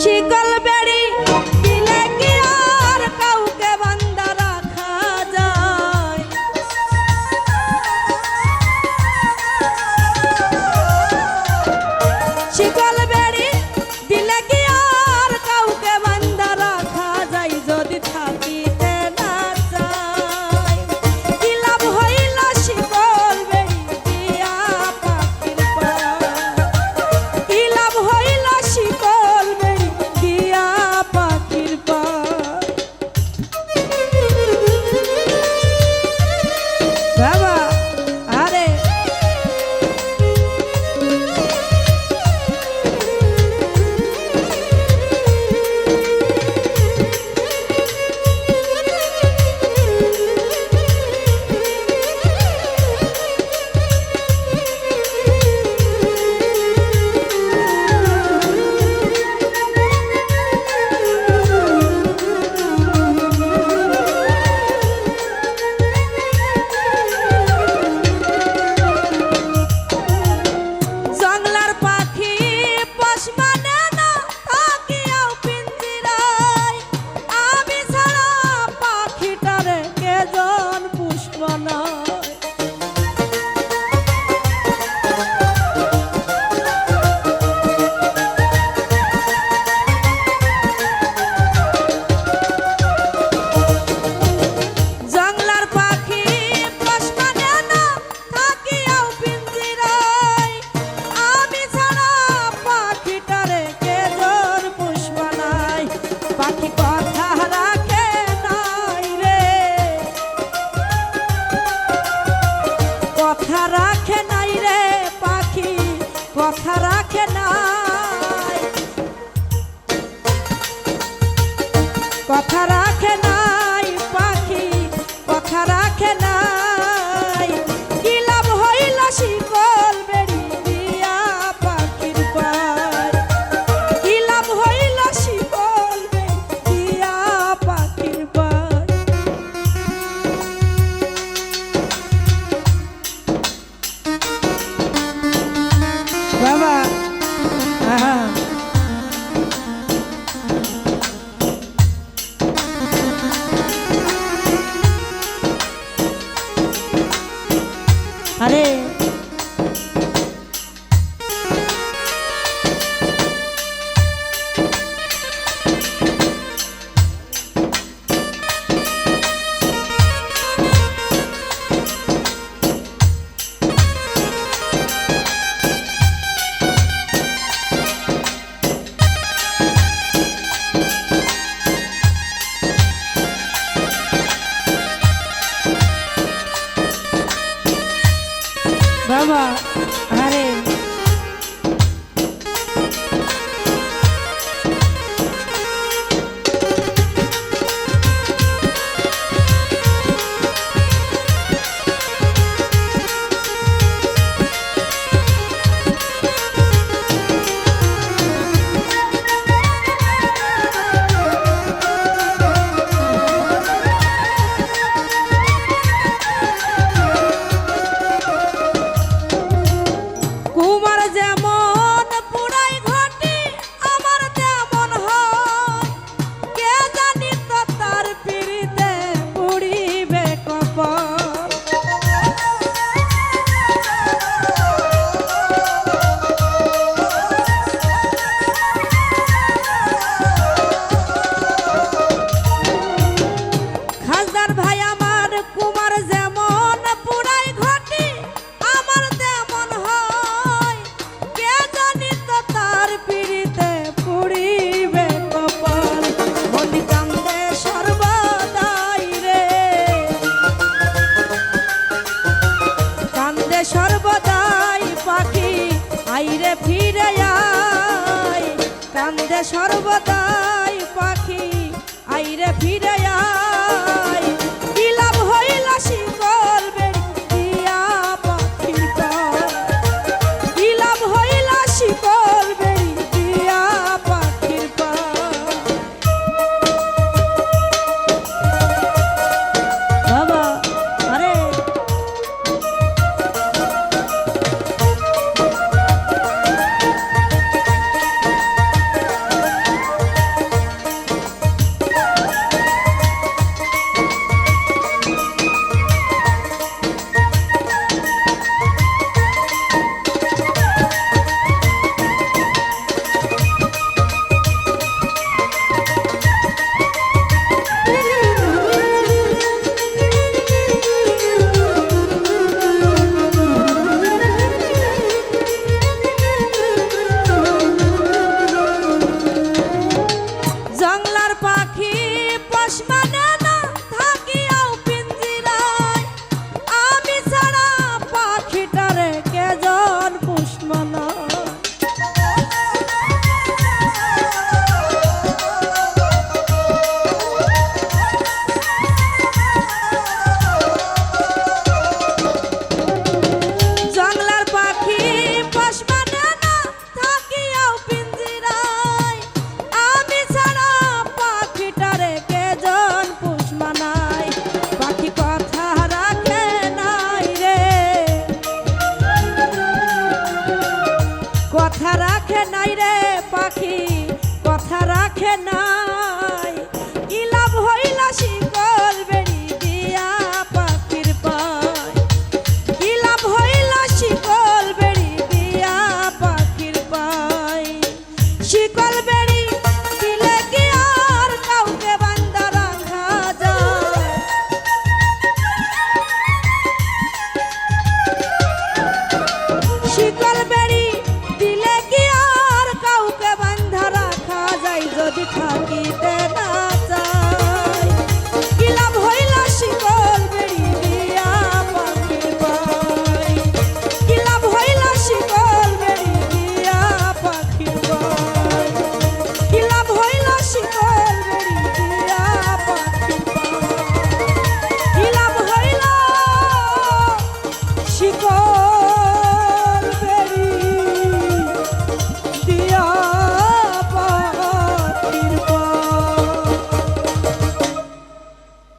শিকল বেড়ি দিলে কি আর কাউকে বান্দা রাখা যায়? শিকল কথা রাখে নাই পাখি কথা রাখে সর্বদা কথা রাখে নাই রে পাখি কথা রাখে না।